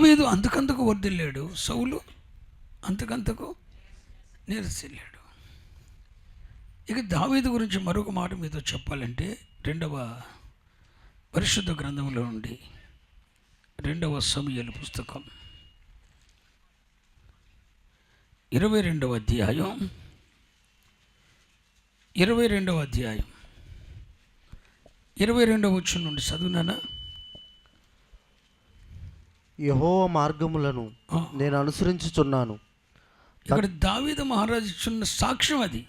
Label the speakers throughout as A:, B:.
A: దావీదు అంతకంతకు వర్దిల్లాడు సౌలు అంతకంతకు నీరసిల్లాడు. ఇక దావీదు గురించి మరొక మాట మీతో చెప్పాలంటే రెండవ పరిశుద్ధ గ్రంథంలో నుండి రెండవ సమయల పుస్తకం. ఇరవై రెండవ అధ్యాయం. ఇరవై రెండవ అధ్యాయం. ఇరవై రెండవ వచ్చిన నుండి చదువునానా?
B: యహోవ మార్గములను. నేను అనుసరించుచున్నాను.
A: ఇక్కడ దావీదు మహారాజు ఇచ్చిన సాక్ష్యం అది.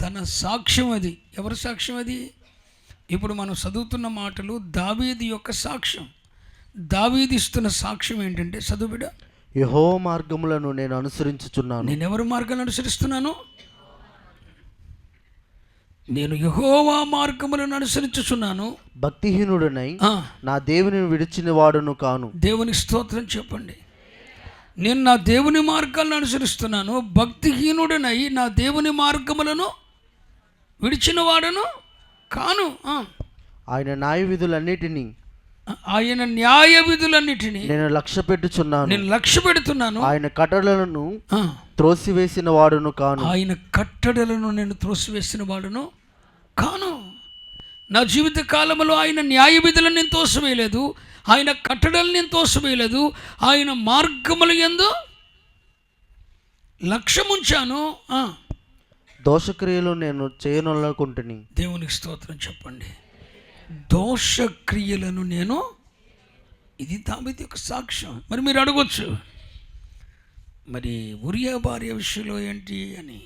A: తన సాక్ష్యం అది. ఎవరి సాక్ష్యం అది? ఇప్పుడు మనం చదువుతున్న మాటలు దావీది యొక్క సాక్ష్యం. దావీది ఇస్తున్న సాక్ష్యం ఏంటంటే చదువుబిడ
B: యహోవ మార్గములను నేను అనుసరించుచున్నాను.
A: నేను ఎవరి మార్గాన్ని అనుసరిస్తున్నాను? నేను యహోవా మార్గములను అనుసరించుచున్నాను.
B: భక్తిహీనుడనై నా దేవుని విడిచిన వాడును కాను.
A: దేవునికి స్తోత్రం చెప్పండి. నేను నా దేవుని మార్గాలను అనుసరిస్తున్నాను. భక్తిహీనుడనై నా దేవుని మార్గములను విడిచిన వాడను కాను.
B: ఆయన న్యాయ విధులన్నిటినీ
A: ఆయన న్యాయ విధులన్నిటినీ
B: నేను లక్ష్య పెట్టుచున్నాను.
A: నేను లక్ష్య పెడుతున్నాను.
B: ఆయన కట్టడలను. త్రోసివేసిన వాడును కాను.
A: ఆయన కట్టడలను నేను త్రోసివేసిన వాడును కాను. నా జీవిత కాలంలో ఆయన న్యాయ విధులను నేను తోసివేయలేదు. ఆయన కట్టడలను నేను తోసివేయలేదు. ఆయన మార్గముల యందు లక్ష్యముంచాను.
B: దోషక్రియలు నేను చేయనొల్లకుంటుని
A: దేవునికి స్తోత్రం చెప్పండి. దోషక్రియలను నేను ఇది దామిది యొక్క సాక్ష్యం. మరి మీరు అడగొచ్చు. మరి ఉరియా భార్య విషయంలో ఏంటి అని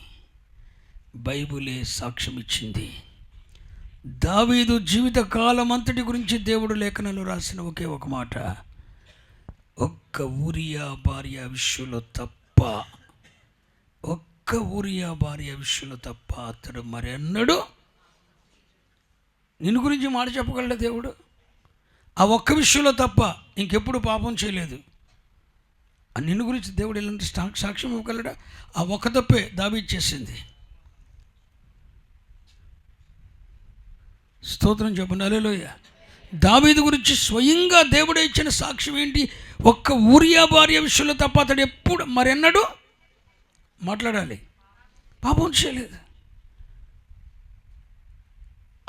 A: బైబులే సాక్ష్యం ఇచ్చింది. దావీదు జీవిత కాలం అంతటి గురించి దేవుడు లేఖనాలు రాసిన ఒకే ఒక మాట. ఒక్క ఊరియా భార్య విషయంలో తప్ప ఒక్క ఊరియా భార్య విషయంలో తప్ప అతడు మరెన్నడూ నిన్ను గురించి మాట చెప్పగలడా దేవుడు? ఆ ఒక్క విషయంలో తప్ప ఇంకెప్పుడు పాపం చేయలేదు. ఆ నిన్ను గురించి దేవుడు ఎలాంటి సాక్ష్యం ఇవ్వగలడా? ఆ ఒక్క తప్పే దాబిచ్చేసింది స్తోత్రం చెప్పండి. అలేలోయ దావీదు గురించి స్వయంగా దేవుడే ఇచ్చిన సాక్ష్యం ఏంటి? ఒక్క ఊరియా భార్య విషయంలో తప్ప అతడు ఎప్పుడు మరెన్నడూ మాట్లాడాలి. పాపం చేయలేదు.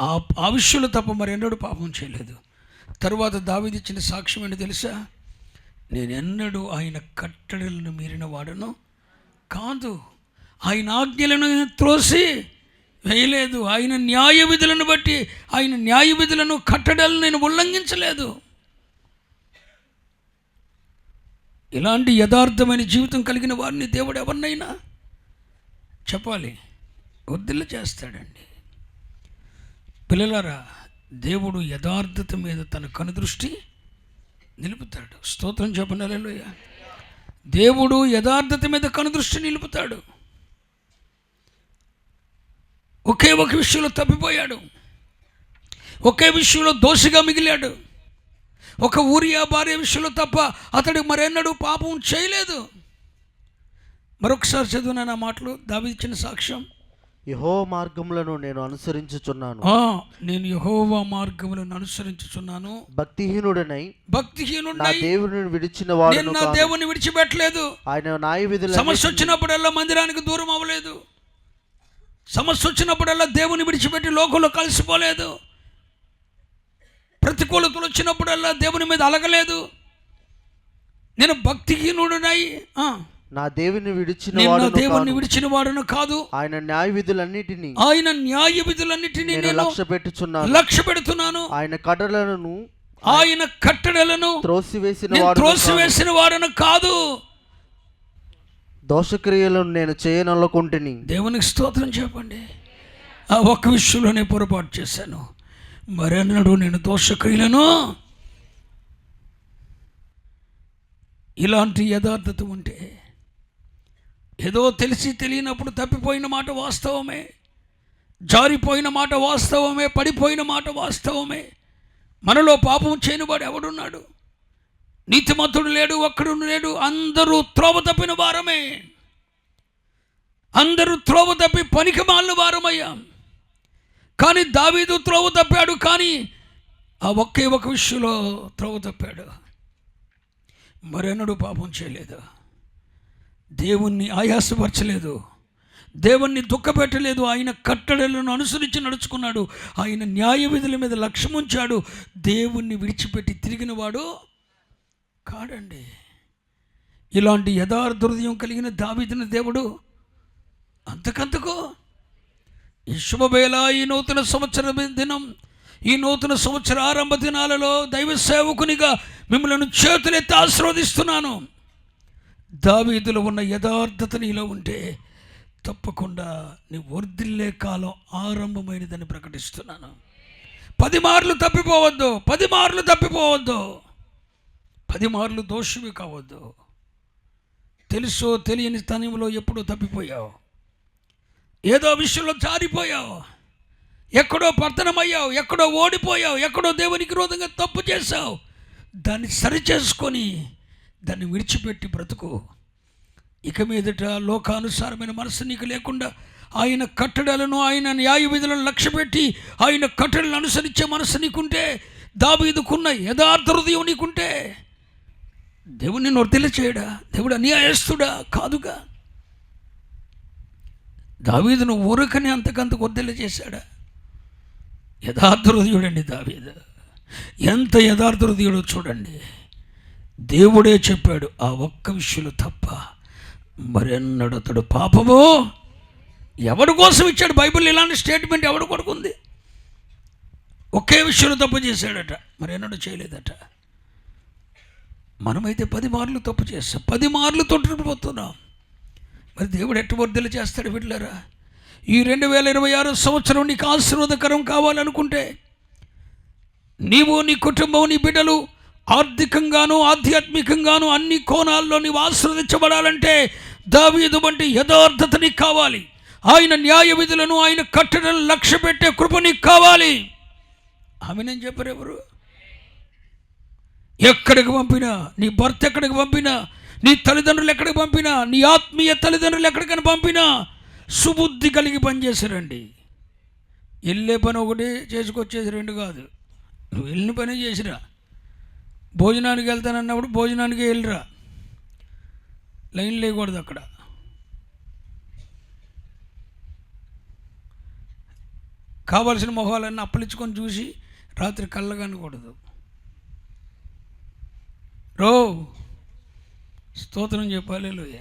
A: ఆ ఆ విషయంలో తప్ప మరెన్నడూ పాపం చేయలేదు. తరువాత దావిదిచ్చిన ఇచ్చిన సాక్ష్యం ఏంటి తెలుసా? నేను ఎన్నడూ ఆయన కట్టడలను మీరిన వాడను కాదు. ఆయన ఆజ్ఞలను నేను త్రోసి వేయలేదు. ఆయన న్యాయ విధులను బట్టి ఆయన న్యాయ విధులను కట్టడలను నేను ఉల్లంఘించలేదు. ఇలాంటి యథార్థమైన జీవితం కలిగిన వారిని దేవుడు ఎవరినైనా చెప్పాలి? వద్దిల్లు చేస్తాడండి. పిల్లలారా దేవుడు యథార్థత మీద తన కనుదృష్టి నిలుపుతాడు. స్తోత్రం చెప్పనలేలోయ దేవుడు యథార్థత మీద కనుదృష్టి నిలుపుతాడు. ఒకే ఒక విషయంలో తప్పిపోయాడు. ఒకే విషయంలో దోషిగా మిగిలాడు. ఒక ఊరియా భార్య విషయంలో తప్ప అతడు మరెన్నడూ పాపం చేయలేదు. మరొకసారి చదివిన నా మాటలు? దావిచ్చిన సాక్ష్యం.
B: యహోవ మార్గములను నేను అనుసరించుచున్నాను.
A: నేను యహోవా మార్గములను అనుసరించుచున్నాను.
B: భక్తిహీనుడనై నా
A: భక్తిహీనుడై
B: దేవుని విడిచిన
A: నేను
B: వాడును
A: నా దేవుని విడిచిపెట్టలేదు.
B: ఆయన న్యాయ విధుల
A: సమస్య వచ్చినప్పుడల్లా మందిరానికి దూరం అవ్వలేదు. సమస్య వచ్చినప్పుడల్లా దేవుని విడిచిపెట్టి లోకంలో కలిసిపోలేదు. ప్రతికూలతలు వచ్చినప్పుడల్లా దేవుని మీద అలగలేదు. నేను భక్తిహీనుడునై
B: నా దేవుని విడిచిన
A: నేను దేవుని విడిచిన వాడును కాదు.
B: ఆయన న్యాయ విధులన్నిటినీ
A: ఆయన న్యాయ విధులన్నిటినీ
B: నేను లక్ష్య పెట్టుచున్నాను.
A: లక్ష్య పెడుతున్నాను.
B: ఆయన కట్టడలను
A: ఆయన కట్టడలను
B: త్రోసివేసిన వాడు
A: త్రోసివేసిన వాడను కాదు.
B: దోషక్రియలను నేను చేయనొల్లకుంటుని.
A: దేవునికి స్తోత్రం చెప్పండి. ఆ ఒక్క విషయంలోనే పొరపాటు చేశాను. మరెన్నడూ నేను దోషక్రియలను ఇలాంటి యథార్థత ఉంటే ఏదో తెలిసి తెలియనప్పుడు తప్పిపోయిన మాట వాస్తవమే. జారిపోయిన మాట వాస్తవమే. పడిపోయిన మాట వాస్తవమే. మనలో పాపం చేయనివాడు ఎవడున్నాడు? నీతిమంతుడు లేడు ఒక్కడు లేడు అందరూ త్రోవ తప్పిన వారమే. అందరూ త్రోవ తప్పి పనికి మాలిన వారమయ్యాం. కానీ దావీదు త్రోవ తప్పాడు కానీ ఆ ఒకే ఒక విషయంలో త్రోవ తప్పాడు. మరెన్నడూ పాపం చేయలేదు? దేవుణ్ణి ఆయాసపరచలేదు. దేవుణ్ణి దుఃఖపెట్టలేదు. ఆయన కట్టడలను అనుసరించి నడుచుకున్నాడు. ఆయన న్యాయ విధుల మీద లక్ష్యం ఉంచాడు. దేవుణ్ణి విడిచిపెట్టి తిరిగినవాడు కాడండి. ఇలాంటి యథార్థ హృదయం కలిగిన దావిదిన దేవుడు అంతకంతకు ఈ శుభవేళ ఈ నూతన సంవత్సర దినం ఈ నూతన సంవత్సర ఆరంభ దినాలలో దైవ సేవకునిగా మిమ్మల్ని చేతులెత్తి ఆశీర్వదిస్తున్నాను. దావీదులో ఉన్న యథార్థత నీలో ఉంటే తప్పకుండా నీ వర్ధిల్లే కాలం ఆరంభమైనదని ప్రకటిస్తున్నాను. పది మార్లు తప్పిపోవద్దు పది మార్లు తప్పిపోవద్దు పది మార్లు దోషమి కావద్దు. తెలుసో తెలియని స్థానంలో ఎప్పుడో తప్పిపోయావు. ఏదో విషయంలో జారిపోయావు. ఎక్కడో పతనమయ్యావు ఎక్కడో ఓడిపోయావు ఎక్కడో దేవునికి విరోధంగా తప్పు చేశావు. దాన్ని సరిచేసుకొని దాన్ని విడిచిపెట్టి బ్రతుకు. ఇక మీదట లోకానుసారమైన మనసు నీకు లేకుండా ఆయన కట్టడలను ఆయన న్యాయ విధులను లక్ష్యపెట్టి ఆయన కట్టడలను అనుసరించే మనసు నీకుంటే దాబీదుకున్న యథార్థ హృదయం నీకుంటే దేవుడిని నొర్తిల చేయడా? దేవుడు అన్యాయస్తుడా? కాదుగా. దావీదును ఊరకని అంతకంతకు వర్దిల్ల చేశాడా? యథార్థ హృదయుడండి దావీదు. ఎంత యథార్థ హృదయుడో చూడండి. దేవుడే చెప్పాడు ఆ ఒక్క విషయంలో తప్ప మరెన్నడు అతడు పాపము ఎవడి కోసం ఇచ్చాడు బైబిల్? ఇలాంటి స్టేట్మెంట్ ఎవడు కొడుకుంది ఒకే విషయంలో తప్పు చేశాడట మరెన్నడు చేయలేదట. మనమైతే పది మార్లు తప్పు చేస్తాం పది మార్లు తొట్టుకుపోతున్నాం మరి దేవుడు ఎట్టుబొద్దులు చేస్తాడు వీళ్ళారా? ఈ రెండు వేల ఇరవై ఆరు సంవత్సరం నీకు ఆశీర్వాదకరం కావాలనుకుంటే నీవు నీ కుటుంబం నీ బిడ్డలు ఆర్థికంగాను ఆధ్యాత్మికంగాను అన్ని కోణాల్లో నీవు ఆశ్రదించబడాలంటే దావీదు వంటి యథార్థత నీకు కావాలి. ఆయన న్యాయ విధులను ఆయన కట్టడలను లక్ష్య పెట్టే కృప నీకు కావాలి. ఆమె నేను చెప్పారు ఎవరు? ఎక్కడికి పంపినా నీ భర్త ఎక్కడికి పంపినా నీ తల్లిదండ్రులు ఎక్కడికి పంపినా నీ ఆత్మీయ తల్లిదండ్రులు ఎక్కడికైనా పంపినా సుబుద్ధి కలిగి పనిచేశారండి. వెళ్ళే పని ఒకటి చేసుకొచ్చేసి రెండు కాదు. నువ్వు వెళ్ళిన పని చేసిరా. భోజనానికి వెళ్తానన్నప్పుడు భోజనానికి వెళ్ళిరా. లైన్ లేకూడదు అక్కడ. కావలసిన మొహాలన్నీ అప్పలించుకొని చూసి రాత్రి కళ్ళగనకూడదు రో స్తోత్రం చెప్పాలి లోయ.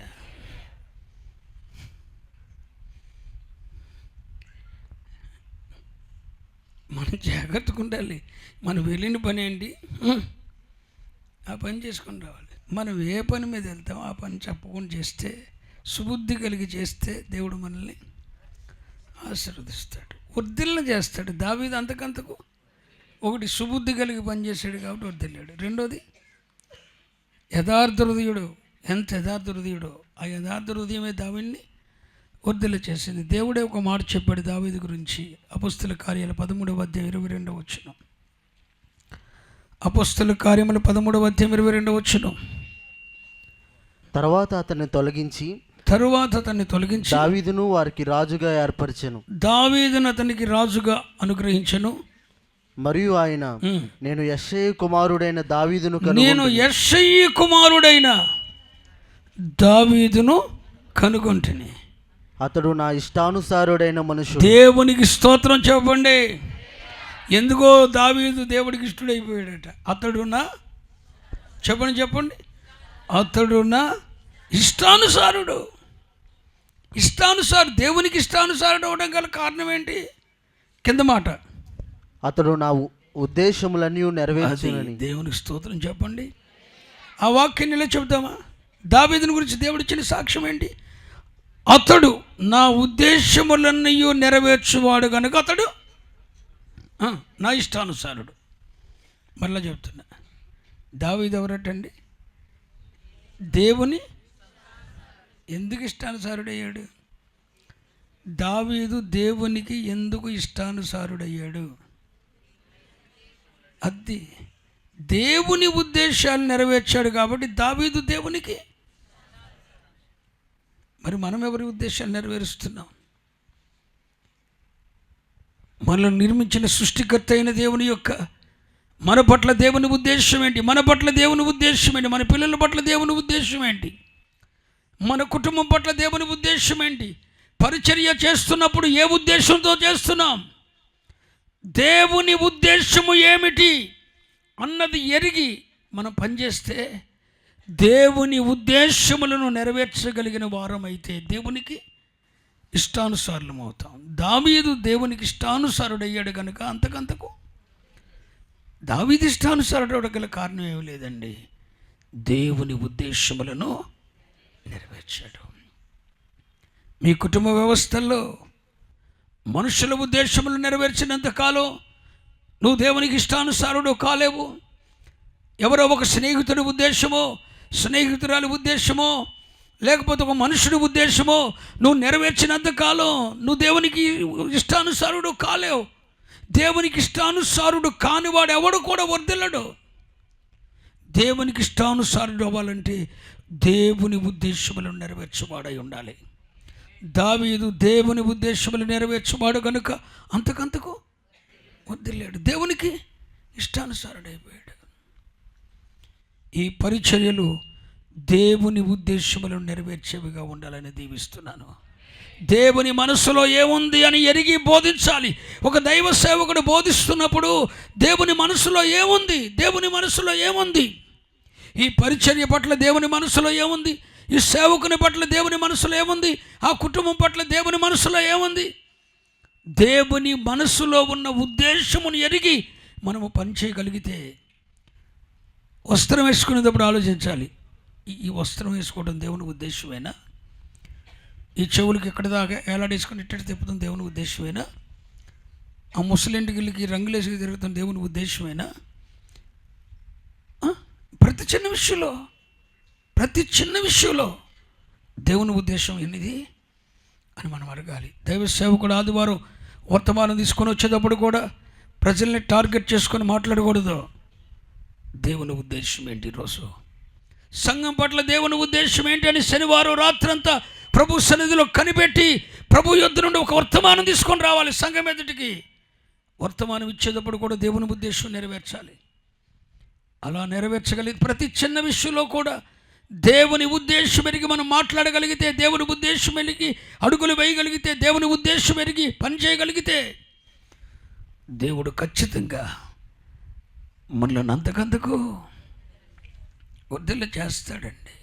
A: మనం జాగ్రత్తగా ఉండాలి. మనం వెళ్ళిన పని ఏంటి? ఆ పని చేసుకొని రావాలి. మనం ఏ పని మీద వెళ్తామో ఆ పని చెప్పకుండా చేస్తే సుబుద్ధి కలిగి చేస్తే దేవుడు మనల్ని ఆశీర్వదిస్తాడు. వర్ధిల్ని చేస్తాడు. దావీది అంతకంతకు ఒకటి సుబుద్ధి కలిగి పనిచేసాడు కాబట్టి వర్ధిల్లాడు. రెండోది యథార్థ హృదయుడు. ఎంత యథార్థ హృదయుడో ఆ యథార్థ హృదయమే దావిని వర్ధల చేసింది. దేవుడే ఒక మాట చెప్పాడు దావీది గురించి. అపుస్తుల కార్యాలు పదమూడవ అధ్యాయం ఇరవై రెండవ వచ్చినాం అపుస్తుల కార్యములు పదమూడవ అధ్యాయం ఇరవై రెండవ వచ్చిన
B: తర్వాత అతన్ని తొలగించి
A: తరువాత అతన్ని తొలగించి
B: దావీదును వారికి రాజుగా ఏర్పరిచెను.
A: దావీదును అతనికి రాజుగా అనుగ్రహించను.
B: మరియు ఆయన. నేను యశ్ఐ కుమారుడైన దావీదును
A: నేను యెషయి కుమారుడైన దావీదును కనుగొంటిని.
B: అతడు నా ఇష్టానుసారుడైన మనుషుడు.
A: దేవునికి స్తోత్రం చెప్పండి. ఎందుకో దావీదు దేవుడికి ఇష్టడైపోయాడట. అతడు నా చెప్పండి చెప్పండి. అతడు నా ఇష్టానుసారుడు. ఇష్టానుసారు దేవునికి ఇష్టానుసారుడు అవడం గల కారణం ఏంటి? కింద మాట.
B: అతడు నా ఉద్దేశములన్నీ
A: అది
B: నెరవేర్చునని
A: దేవునికి స్తోత్రం చెప్పండి. ఆ వాక్యాన్ని ఇలా చెబుతామా దావీదుని గురించి దేవుడు ఇచ్చిన సాక్ష్యం ఏంటి? అతడు నా ఉద్దేశములన్నీ నెరవేర్చువాడు కనుక అతడు నా ఇష్టానుసారుడు. మరలా చెప్తున్నా. దావీది ఎవరటండి? దేవుని ఎందుకు ఇష్టానుసారుడయ్యాడు? దావీదు దేవునికి ఎందుకు ఇష్టానుసారుడయ్యాడు? అది దేవుని ఉద్దేశాలు నెరవేర్చాడు కాబట్టి దావీదు దేవునికి. మరి మనం ఎవరి ఉద్దేశాలు నెరవేరుస్తున్నాం? మనల్ని నిర్మించిన సృష్టికర్త అయిన దేవుని యొక్క మన పట్ల దేవుని ఉద్దేశం ఏంటి? మన పట్ల దేవుని ఉద్దేశం ఏంటి? మన పిల్లల పట్ల దేవుని ఉద్దేశం ఏంటి? మన కుటుంబం పట్ల దేవుని ఉద్దేశం ఏంటి? పరిచర్య చేస్తున్నప్పుడు ఏ ఉద్దేశంతో చేస్తున్నాం? దేవుని ఉద్దేశము ఏమిటి? అన్నది ఎరిగి మనం పనిచేస్తే దేవుని ఉద్దేశములను నెరవేర్చగలిగిన వారమైతే దేవునికి ఇష్టానుసారులం అవుతాం దావీదు దేవునికి ఇష్టానుసారుడయ్యాడు కనుక అంతకంతకు? దావీదు ఇష్టానుసారుడు గల కారణం ఏమి లేదండి. దేవుని ఉద్దేశములను నెరవేర్చాడు. మీ కుటుంబ వ్యవస్థల్లో మనుషుల ఉద్దేశములు నెరవేర్చినంత కాలం నువ్వు దేవునికి ఇష్టానుసారుడు కాలేవు. ఎవరో ఒక స్నేహితుడి ఉద్దేశమో స్నేహితురాలి ఉద్దేశమో లేకపోతే ఒక మనుషుడి ఉద్దేశము నువ్వు నెరవేర్చినంత కాలం నువ్వు దేవునికి ఇష్టానుసారుడు కాలేవు. దేవునికి ఇష్టానుసారుడు కానివాడు ఎవడు కూడా వర్దిల్లడు దేవునికి ఇష్టానుసారుడు అవ్వాలంటే దేవుని ఉద్దేశములను నెరవేర్చేవాడై ఉండాలి. దావీదు దేవుని ఉద్దేశములు నెరవేర్చేవాడు కనుక అంతకంతకు వదిలేడు దేవునికి ఇష్టానుసారుడైపోయాడు. ఈ పరిచర్యలు దేవుని ఉద్దేశములను నెరవేర్చేవిగా ఉండాలని దీవిస్తున్నాను. దేవుని మనసులో ఏముంది అని ఎరిగి బోధించాలి. ఒక దైవ సేవకుడు బోధిస్తున్నప్పుడు దేవుని మనసులో ఏముంది? దేవుని మనసులో ఏముంది? ఈ పరిచర్య పట్ల దేవుని మనసులో ఏముంది? ఈ సేవకుని పట్ల దేవుని మనసులో ఏముంది? ఆ కుటుంబం పట్ల దేవుని మనసులో ఏముంది? దేవుని మనసులో ఉన్న ఉద్దేశమును ఎరిగి మనము పనిచేయగలిగితే వస్త్రం వేసుకునేటప్పుడు ఆలోచించాలి. ఈ- వస్త్రం వేసుకోవడం దేవుని ఉద్దేశమేనా? ఈ చెవులకి ఎక్కడి దాకా ఏలాడేసుకుని ఇట్టడి తిప్పడం దేవుని ఉద్దేశమేనా? ఆ ముసలింటికి రంగులేసి తిరుగుతాం దేవుని ఉద్దేశమేనా? ప్రతి చిన్న విషయంలో ప్రతి చిన్న విషయంలో దేవుని ఉద్దేశం ఎన్నిది? అని మనం అడగాలి. దైవ సేవకుడు ఆదివారం వర్తమానం తీసుకొని వచ్చేటప్పుడు కూడా ప్రజల్ని టార్గెట్ చేసుకొని మాట్లాడకూడదు. దేవుని ఉద్దేశం ఏంటి ఈరోజు సంఘం పట్ల దేవుని ఉద్దేశం ఏంటి అని శనివారం రాత్రంతా ప్రభు సన్నిధిలో కనిపెట్టి ప్రభు యొద్ద నుండి ఒక వర్తమానం తీసుకొని రావాలి సంఘం ఎదుటికి. వర్తమానం ఇచ్చేటప్పుడు కూడా దేవుని ఉద్దేశం నెరవేర్చాలి. అలా నెరవేర్చగలిగి ప్రతి చిన్న విషయంలో కూడా దేవుని ఉద్దేశం ఎరిగి మనం మాట్లాడగలిగితే దేవుని ఉద్దేశం ఎరిగి అడుగులు వేయగలిగితే దేవుని ఉద్దేశం ఎరిగి పని చేయగలిగితే దేవుడు ఖచ్చితంగా మనల్ని అంతకంతకు వద్దులు చేస్తాడండి.